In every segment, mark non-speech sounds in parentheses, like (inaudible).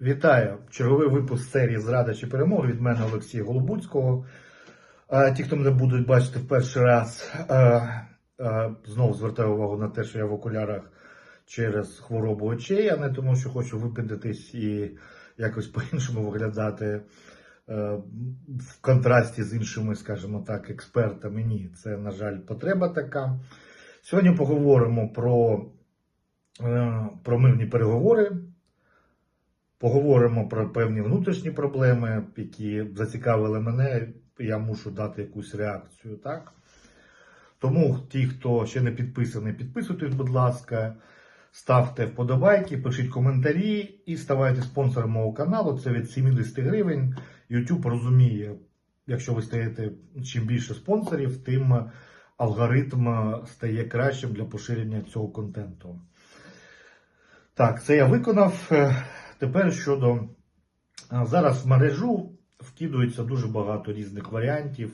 Вітаю! Черговий випуск серії Зрада чи перемога від мене Олексія Голобуцького. Е, Ті, хто мене будуть бачити в перший раз, е, е, знову звертаю увагу на те, що я в окулярах через хворобу очей, а не тому, що хочу випендитись і якось по-іншому виглядати в контрасті з іншими, скажімо так, експертами. Ні, це, на жаль, потреба така. Сьогодні поговоримо про, про мирні переговори. Поговоримо про певні внутрішні проблеми, які зацікавили мене. Я мушу дати якусь реакцію. Так? Тому ті, хто ще не підписаний, підписуйтесь, будь ласка, ставте вподобайки, пишіть коментарі і ставайте спонсором мого каналу. Це від 70 гривень. YouTube розуміє, якщо ви стаєте чим більше спонсорів, тим алгоритм стає кращим для поширення цього контенту. Так, це я виконав. Тепер щодо зараз в мережу вкидується дуже багато різних варіантів.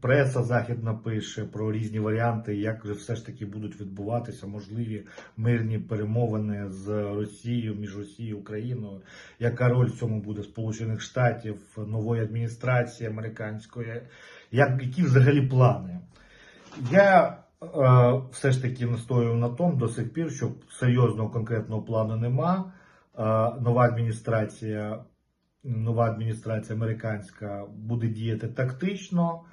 Преса західна пише про різні варіанти, як все ж таки будуть відбуватися можливі мирні перемовини з Росією між Росією і Україною. Яка роль в цьому буде Сполучених Штатів, нової адміністрації американської? Як які взагалі плани? Я все ж таки настоюю на тому до сих пір, що серйозного конкретного плану нема. Е, нова адміністрація, нова адміністрація американська буде діяти тактично,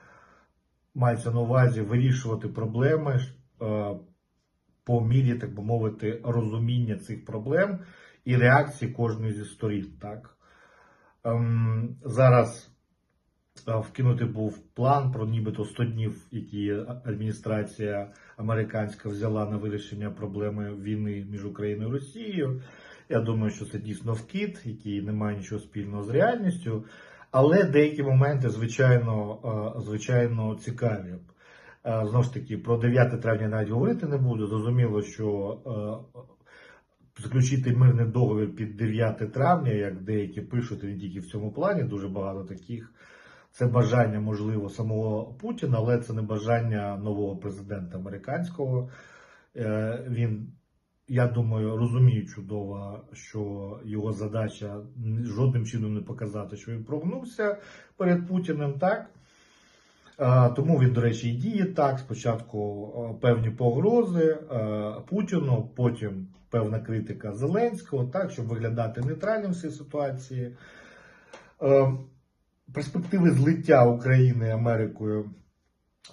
мається на увазі вирішувати проблеми е, по мірі, так би мовити, розуміння цих проблем і реакції кожної зі сторін. Так? Ем, зараз е, вкинути був план про нібито 100 днів, які адміністрація американська взяла на вирішення проблеми війни між Україною і Росією. Я думаю, що це дійсно вкид, який не має нічого спільного з реальністю. Але деякі моменти, звичайно, е, звичайно, цікаві. Е, Знову ж таки, про 9 травня навіть говорити не буду. Зрозуміло, що е, заключити мирний договір під 9 травня, як деякі пишуть, не тільки в цьому плані, дуже багато таких. Це бажання, можливо, самого Путіна, але це не бажання нового президента американського. Е, Він, я думаю, розуміє чудово, що його задача жодним чином не показати, що він прогнувся перед Путіним, так? Е, Тому він, до речі, і діє так. Спочатку е, певні погрози Путіну, потім певна критика Зеленського, так, щоб виглядати нейтральним в цій ситуації. Перспективи злиття України Америкою,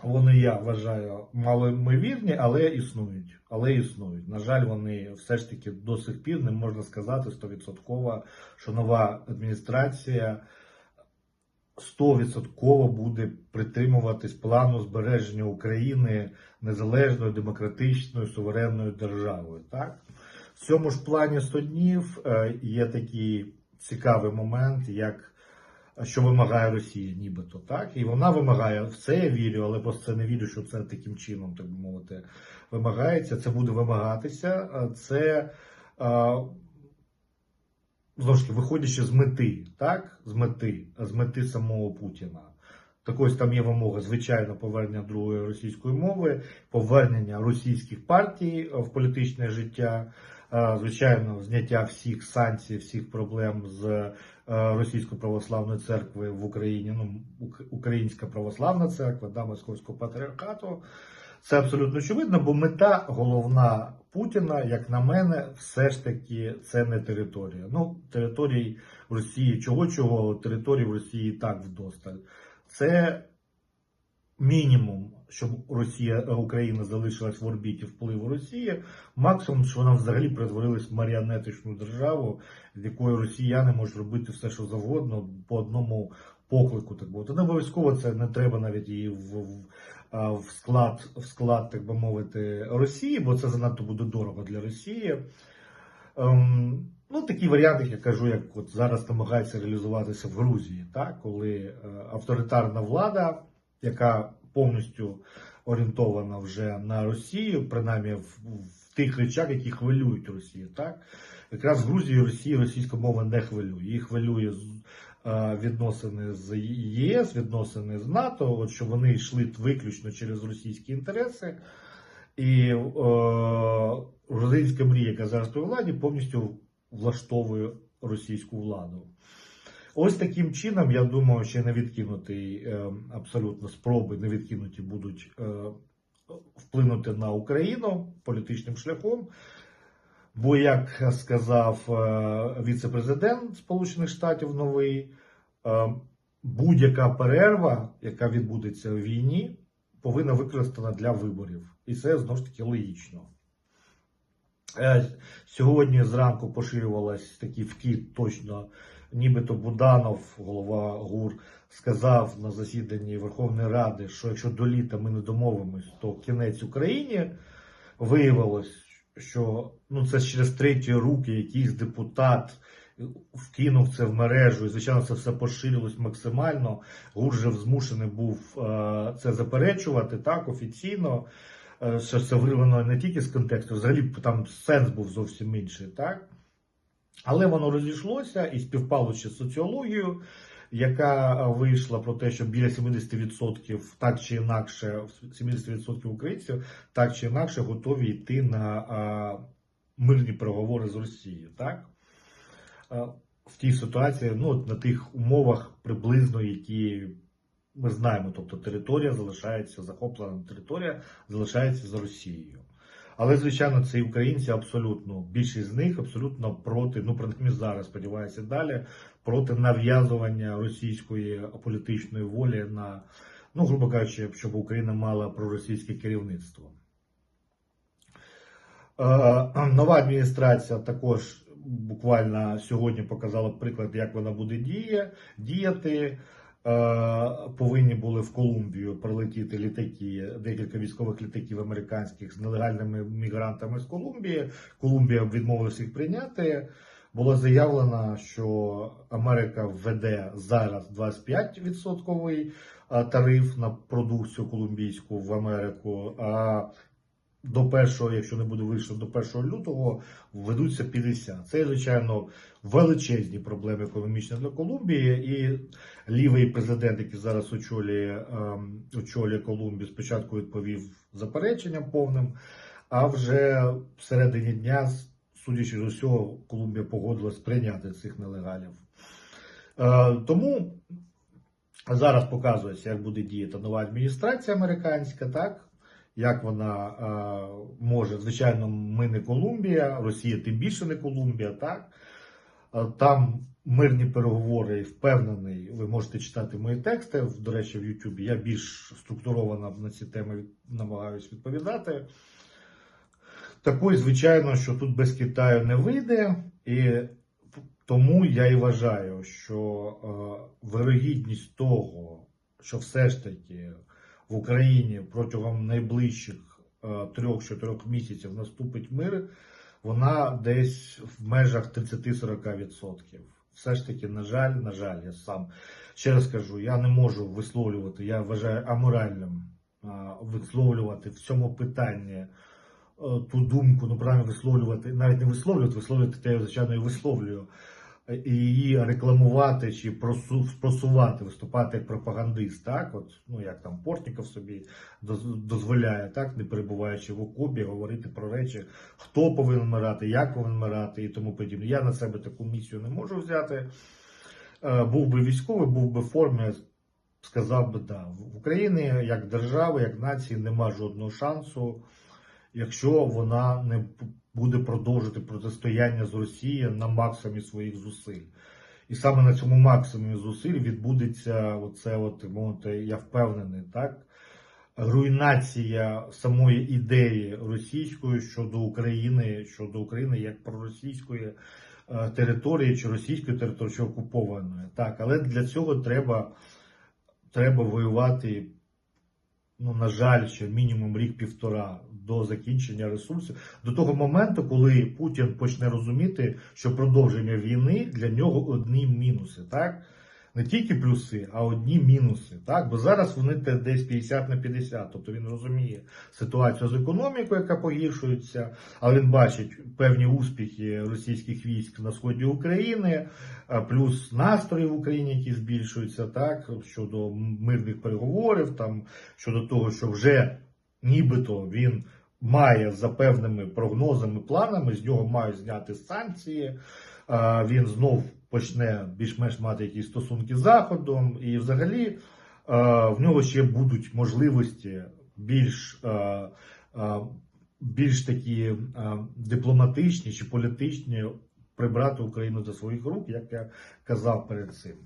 вони, я вважаю, малоймовірні, але існують. Але існують. На жаль, вони все ж таки до сих пір не можна сказати 100%, що нова адміністрація 100% буде притримуватись плану збереження України незалежною, демократичною, суверенною державою. Так? В цьому ж плані 100 днів е, є такий цікавий момент, як що вимагає Росія, нібито так. І вона вимагає в це я вірю, але просто це не вірю, що це таким чином, так би мовити, вимагається. Це буде вимагатися. Це знову ж таки, виходячи з мети, так? З мети, з мети самого Путіна. Так ось там є вимога, звичайно, повернення другої російської мови, повернення російських партій в політичне життя, звичайно, зняття всіх санкцій, всіх проблем з е, Російської православної церкви в Україні, ну, Українська православна церква, да, Московського патріархату. Це абсолютно очевидно, бо мета головна Путіна, як на мене, все ж таки це не територія. Ну, територій в Росії чого-чого, територій в Росії так вдосталь. Це мінімум, щоб Росія, е, Україна залишилась в орбіті впливу Росії. Максимум, що вона взагалі перетворилась в маріонетичну державу, з якою росіяни можуть робити все, що завгодно, по одному поклику. Так би. Не обов'язково це не треба навіть її в, в, в склад, в склад, так би мовити, Росії, бо це занадто буде дорого для Росії. Ем, ну, такі варіанти, як я кажу, як от зараз намагається реалізуватися в Грузії, так? коли е, авторитарна влада, яка повністю орієнтована вже на Росію, принаймні в, в тих речах, які хвилюють Росію. Так? Якраз в Грузії Росії російська мова не хвилює. Її хвилює е, відносини з ЄС, відносини з НАТО, от що вони йшли виключно через російські інтереси. І е, грузинська мрія, яка зараз при владі, повністю влаштовує російську владу. Ось таким чином, я думаю, ще не відкинуті е, абсолютно спроби, не відкинуті будуть е, вплинути на Україну політичним шляхом. Бо, як сказав е, віце-президент Сполучених Штатів новий, будь-яка перерва, яка відбудеться у війні, повинна використана для виборів. І це знову ж таки логічно. Сьогодні зранку поширювалась такий вкид точно, нібито Буданов, голова ГУР, сказав на засіданні Верховної Ради, що якщо до літа ми не домовимось, то кінець Україні виявилось, що ну це через треті руки якийсь депутат вкинув це в мережу, і звичайно це все поширилось максимально. Гуржев змушений був е, це заперечувати так офіційно. е, Що це вирвано не тільки з контексту, взагалі там сенс був зовсім інший, так? Але воно розійшлося і співпало ще з соціологією, яка е, вийшла про те, що біля 70% так чи інакше, 70% українців так чи інакше готові йти на а, мирні переговори з Росією. Так? Е, В тій ситуації, ну, на тих умовах приблизно, які ми знаємо, тобто територія залишається захоплена територія, залишається за Росією. Але, звичайно, це і українці абсолютно, більшість з них абсолютно проти, ну принаймні зараз сподіваюся далі, проти нав'язування російської політичної волі на, ну, грубо кажучи, щоб Україна мала проросійське керівництво. Е, Нова адміністрація також буквально сьогодні показала приклад, як вона буде діяти. Е, Повинні були в Колумбію прилетіти літаки, декілька військових літаків американських з нелегальними мігрантами з Колумбії. Колумбія відмовилася їх прийняти. Було заявлено, що Америка введе зараз 25% тариф на продукцію колумбійську в Америку. А до першого, якщо не буде вирішено до 1 лютого, введуться 50. Це, звичайно, величезні проблеми економічні для Колумбії. І лівий президент, який зараз очолює, ем, очолює Колумбію, спочатку відповів запереченням повним, а вже всередині дня, судячи з усього, Колумбія погодилась прийняти цих нелегалів. Е, тому зараз показується, як буде діяти нова адміністрація американська, так? Як вона е, може. Звичайно, ми не Колумбія, Росія тим більше не Колумбія, так? Е, Там мирні переговори, впевнений, ви можете читати мої тексти, до речі, в Ютубі. Я більш структуровано на ці теми намагаюсь відповідати. Такої, звичайно, що тут без Китаю не вийде, і тому я і вважаю, що е, вирогідність того, що все ж таки в Україні протягом найближчих е, трьох-чотирьох місяців наступить мир, вона десь в межах 30-40%. Все ж таки, на жаль, на жаль, я сам ще раз кажу, я не можу висловлювати, я вважаю аморальним е, висловлювати в цьому питанні е, ту думку, ну правильно висловлювати, навіть не висловлювати, висловлювати те, я звичайно і висловлюю, е, і її рекламувати чи просу- просувати, виступати як пропагандист, так, от, ну як там Портніков собі доз- дозволяє, так, не перебуваючи в окопі, говорити про речі, хто повинен вмирати, як повинен вмирати і тому подібне. Я на себе таку місію не можу взяти. Е, Був би військовий, був би в формі, сказав би да. В Україні як держави, як нації нема жодного шансу, якщо вона не буде продовжити протистояння з Росією на максимумі своїх зусиль. І саме на цьому максимумі зусиль відбудеться оце, от, мовити, я впевнений, так? Руйнація самої ідеї російської щодо України, щодо України як проросійської е, території чи російської території, чи окупованої. Так, але для цього треба, треба воювати, ну, на жаль, ще мінімум рік-півтора до закінчення ресурсів, до того моменту, коли Путін почне розуміти, що продовження війни для нього одні мінуси, так? Не тільки плюси, а одні мінуси. Так? Бо зараз вони десь 50 на 50. Тобто він розуміє ситуацію з економікою, яка погіршується, але він бачить певні успіхи російських військ на сході України, плюс настрої в Україні, які збільшуються, так, щодо мирних переговорів, там, щодо того, що вже нібито він має за певними прогнозами, планами, з нього мають зняти санкції. Він знов почне більш-менш мати якісь стосунки з Заходом, і взагалі в нього ще будуть можливості більш, більш такі дипломатичні чи політичні прибрати Україну до своїх рук, як я казав перед цим.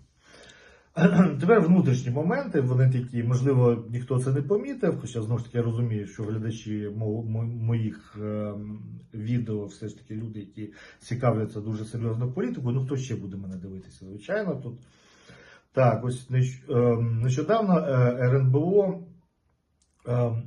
(clears throat) Тепер внутрішні моменти, вони такі, можливо, ніхто це не помітив, хоча знову ж таки я розумію, що глядачі мо- мо- моїх ем, відео все ж таки люди, які цікавляться дуже серйозно політикою. Ну хто ще буде мене дивитися? Звичайно, тут так, ось ем, нещодавно е, РНБО ем,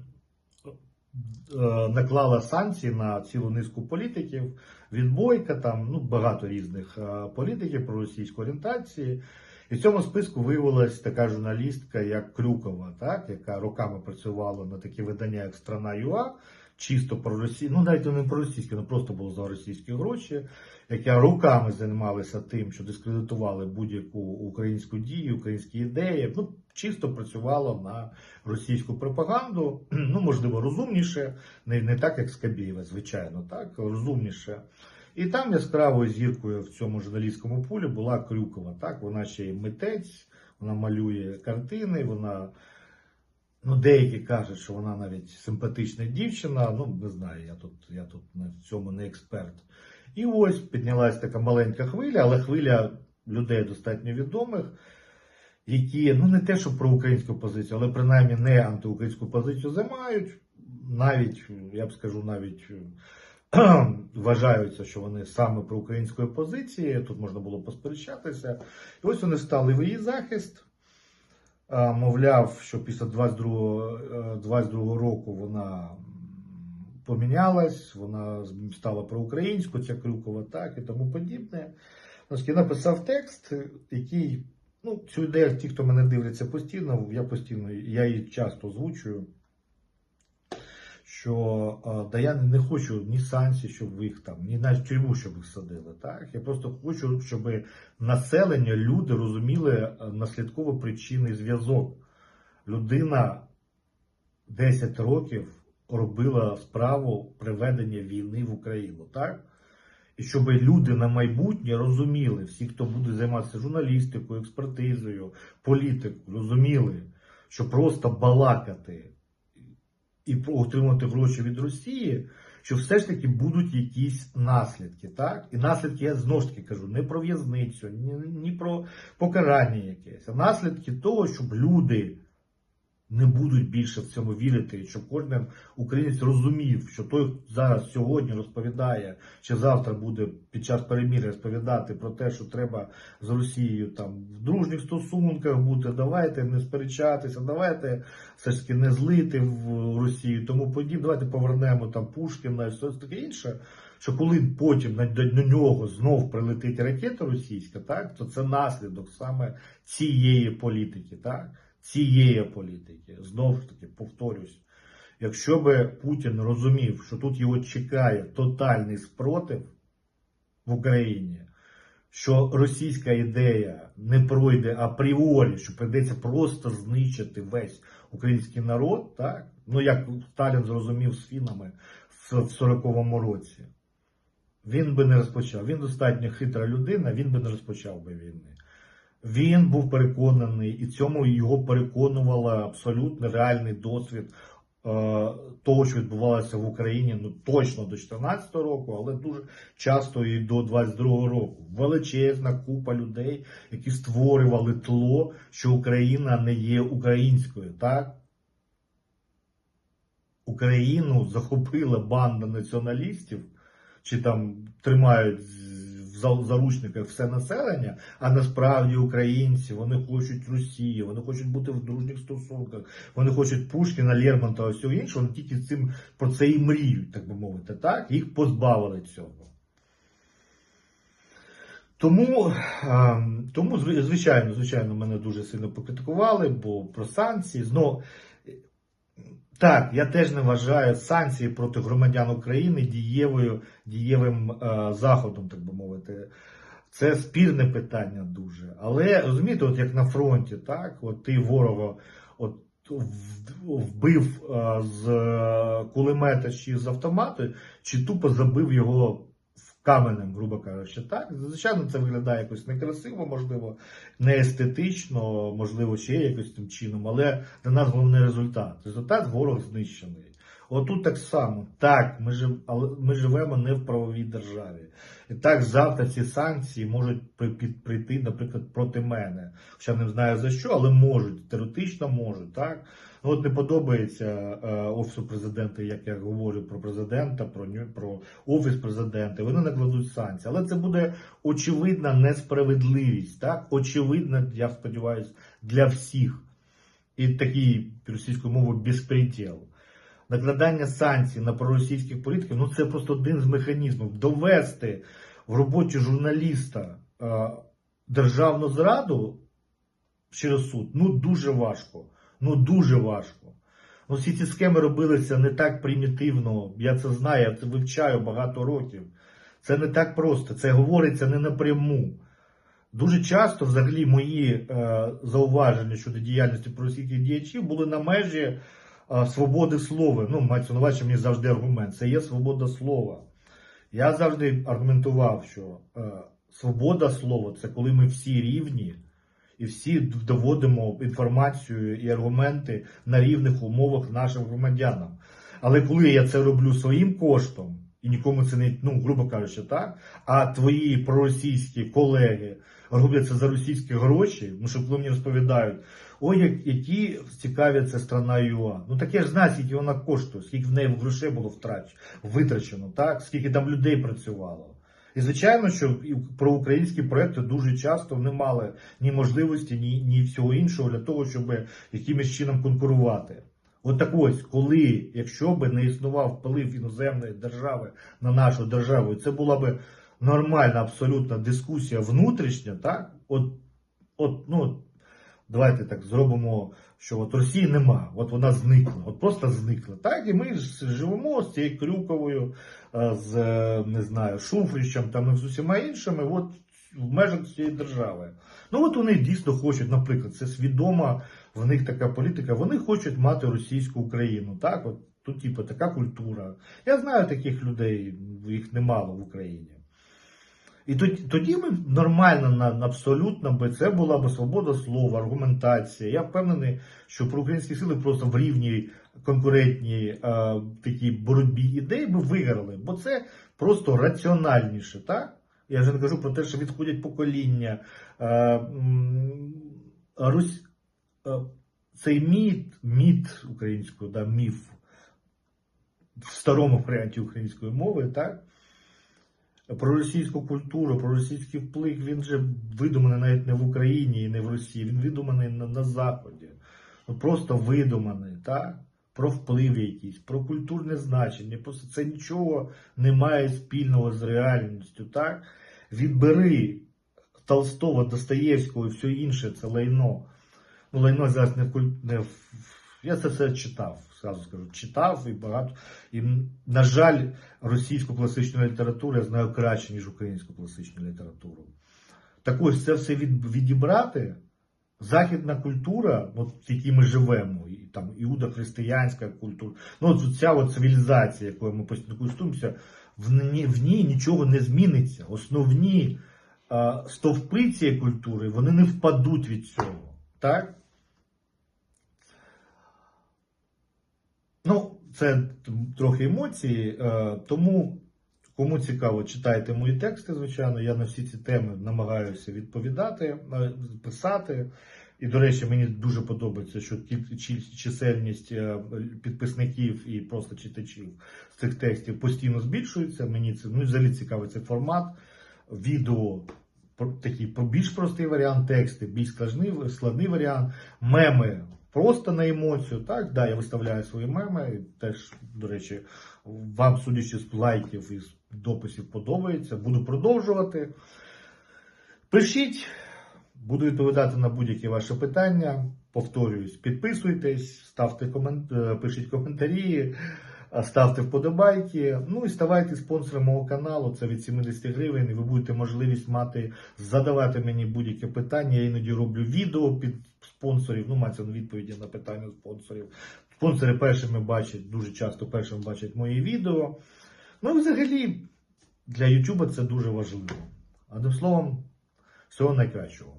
е, наклала санкції на цілу низку політиків. Від Бойка, там ну багато різних е, політиків про російську орієнтації. І в цьому списку виявилась така журналістка, як Крюкова, так, яка роками працювала на такі видання, як Страна ЮА, чисто про Росію, ну навіть не про російське, ну просто було за російські гроші, яка роками займалася тим, що дискредитували будь-яку українську дію, українські ідеї. Ну, чисто працювала на російську пропаганду, (clears throat) ну можливо, розумніше, не, не так, як Скабєєва, звичайно, так, розумніше. І там яскравою зіркою в цьому журналістському полі була Крюкова. Так, вона ще й митець, вона малює картини, вона. Ну, деякі кажуть, що вона навіть симпатична дівчина. Ну, не знаю, я тут, я тут на цьому не експерт. І ось піднялась така маленька хвиля, але хвиля людей достатньо відомих, які ну не те, що про українську позицію, але принаймні не антиукраїнську позицію займають. Навіть, я б скажу, навіть (clears throat) вважаються, що вони саме про української позиції. Тут можна було посперечатися. І ось вони стали в її захист. Мовляв, що після 22, е, 22 року вона помінялась, вона стала проукраїнською, ця Крюкова, так і тому подібне. Я написав текст, який, ну, цю ідею, ті, хто мене дивляться постійно, я постійно, я її часто озвучую що е, да я не хочу ні санкцій, щоб ви їх там, ні навіть тюрму, щоб їх садили. Так? Я просто хочу, щоб населення, люди розуміли е, наслідково причинний зв'язок. Людина 10 років робила справу приведення війни в Україну, так? І щоб люди на майбутнє розуміли, всі, хто буде займатися журналістикою, експертизою, політикою, розуміли, що просто балакати і отримати гроші від Росії, що все ж таки будуть якісь наслідки. Так? І наслідки, я знову ж таки кажу, не про в'язницю, ні, ні про покарання якесь, а наслідки того, щоб люди не будуть більше в цьому вірити, щоб кожен українець розумів, що той зараз сьогодні розповідає, чи завтра буде під час переміри розповідати про те, що треба з Росією там в дружніх стосунках бути, давайте не сперечатися, давайте все ж таки не злити в Росію, тому подібне, давайте повернемо там Пушкіна і все таке інше. Що коли потім на, на нього знов прилетить ракета російська, так то це наслідок саме цієї політики, так цієї політики. Знову ж таки, повторюсь, якщо би Путін розумів, що тут його чекає тотальний спротив в Україні, що російська ідея не пройде апріорі, що прийдеться просто знищити весь український народ, так? Ну як Сталін зрозумів з фінами в 40-му році, він би не розпочав. Він достатньо хитра людина, він би не розпочав би війни. Він був переконаний, і цьому його переконувала абсолютно реальний досвід е, того, що відбувалося в Україні, ну точно до 2014 року, але дуже часто і до 22-го року. Величезна купа людей, які створювали тло, що Україна не є українською, так? Україну захопила банда націоналістів, чи там тримають заручниках все населення, а насправді українці вони хочуть Росії, вони хочуть бути в дружніх стосунках, вони хочуть Пушкіна, Лермонтова, всього іншого, вони тільки цим про це і мріють, так би мовити, так? Їх позбавили цього. Тому, тому звичайно, звичайно, мене дуже сильно покритикували, бо про санкції. Знову, так, я теж не вважаю санкції проти громадян України дієвою, дієвим е, заходом, так би мовити. Це спірне питання дуже. Але розумієте, от як на фронті, так, от ти ворога, от вбив е, з кулемета чи з автомату, чи тупо забив його каменем, грубо кажучи. Так, звичайно, це виглядає якось некрасиво, можливо, не естетично, можливо, ще якось тим чином, але для нас головний результат. Результат ворог знищений. Отут так само. Так, ми жив, але ми живемо не в правовій державі. І так завтра ці санкції можуть при- прийти, наприклад, проти мене. Хоча не знаю за що, але можуть, теоретично можуть. Так? Ну, от не подобається е, офісу президента, як я говорю про президента, про, про офіс президента. Вони накладуть санкції. Але це буде очевидна несправедливість. Так? Очевидна, я сподіваюся, для всіх. І такий російською мовою безпреділ. Накладання санкцій на проросійських політиків ну це просто один з механізмів. Довести в роботі журналіста е, державну зраду через суд ну дуже важко. Ну дуже важко. Ну, всі ці схеми робилися не так примітивно. Я це знаю, я це вивчаю багато років. Це не так просто, це говориться не напряму. Дуже часто, взагалі, мої е, зауваження щодо діяльності проросійських діячів були на межі е, свободи слова. Ну, мається на увазі, мені завжди аргумент. Це є свобода слова. Я завжди аргументував, що е, свобода слова це коли ми всі рівні і всі доводимо інформацію і аргументи на рівних умовах нашим громадянам. Але коли я це роблю своїм коштом, і нікому це не, ну, грубо кажучи, так, а твої проросійські колеги роблять це за російські гроші, тому що коли мені розповідають, ой, як- які цікаві це страна ЮА. Ну так я ж знаю, скільки вона коштує, скільки в неї грошей було втрач, витрачено, так, скільки там людей працювало. І звичайно, що про українські проекти дуже часто не мали ні можливості, ні, ні всього іншого для того, щоб якимось чином конкурувати. От так ось, коли, якщо би не існував вплив іноземної держави на нашу державу, це була би нормальна абсолютна дискусія внутрішня, так? От, от, ну, давайте так зробимо, що от Росії нема, от вона зникла, от просто зникла. Так, і ми живемо з цією Крюковою, е, з е, не знаю, Шуфричем там і з усіма іншими, от в межах цієї держави. Ну от вони дійсно хочуть, наприклад, це свідома в них така політика. Вони хочуть мати російську Україну. Так, от тут, типу, така культура. Я знаю таких людей, їх немало в Україні. І тоді, ми нормально абсолютно би це була б свобода слова, аргументація. Я впевнений, що про українські сили просто в рівній конкурентній е, такій боротьбі ідей би виграли, бо це просто раціональніше, так? Я вже не кажу про те, що відходять покоління. Е, Русь, е, цей міт, міт українською, да, міф в старому варіанті української мови, так? Про російську культуру, про російський вплив, він же видуманий навіть не в Україні і не в Росії, він видуманий на, на Заході. Ну, просто видуманий, так? Про вплив якийсь, про культурне значення. Це нічого не має спільного з реальністю. Так? Відбери Толстого, Достоєвського і все інше, це лайно. Ну, лайно зараз не в куль... не в... Я це все читав, зразу скажу. Читав і багато. І, на жаль, російську класичну літературу я знаю краще, ніж українську класичну літературу. Так ось це все від... відібрати. Західна культура, от, в якій ми живемо, і там іудо-християнська культура, ну от ця от цивілізація, якою ми постійно користуємося, в ній, в ній нічого не зміниться. Основні а, стовпи цієї культури вони не впадуть від цього. Так? Ну, це трохи емоції, е, тому кому цікаво, читайте мої тексти, звичайно. Я на всі ці теми намагаюся відповідати, е, писати. І, до речі, мені дуже подобається, що чисельність е, підписників і просто читачів з цих текстів постійно збільшується. Мені це ну, взагалі цікавий цей формат. Відео такий більш простий варіант, тексти, більш складний, складний варіант, меми просто на емоцію. Так, да, я виставляю свої меми. Теж, до речі, вам, судячи з лайків і з дописів, подобається. Буду продовжувати. Пишіть, буду відповідати на будь-які ваші питання. Повторююсь, підписуйтесь, ставте комент... е, пишіть коментарі. А, ставте вподобайки. Ну і ставайте спонсором мого каналу. Це від 70 гривень. І ви будете можливість мати задавати мені будь-яке питання. Я іноді роблю відео під спонсорів. Ну, мається відповіді на питання спонсорів. Спонсори першими бачать, дуже часто першими бачать мої відео. Ну і взагалі для YouTube це дуже важливо. Одним словом, всього найкращого.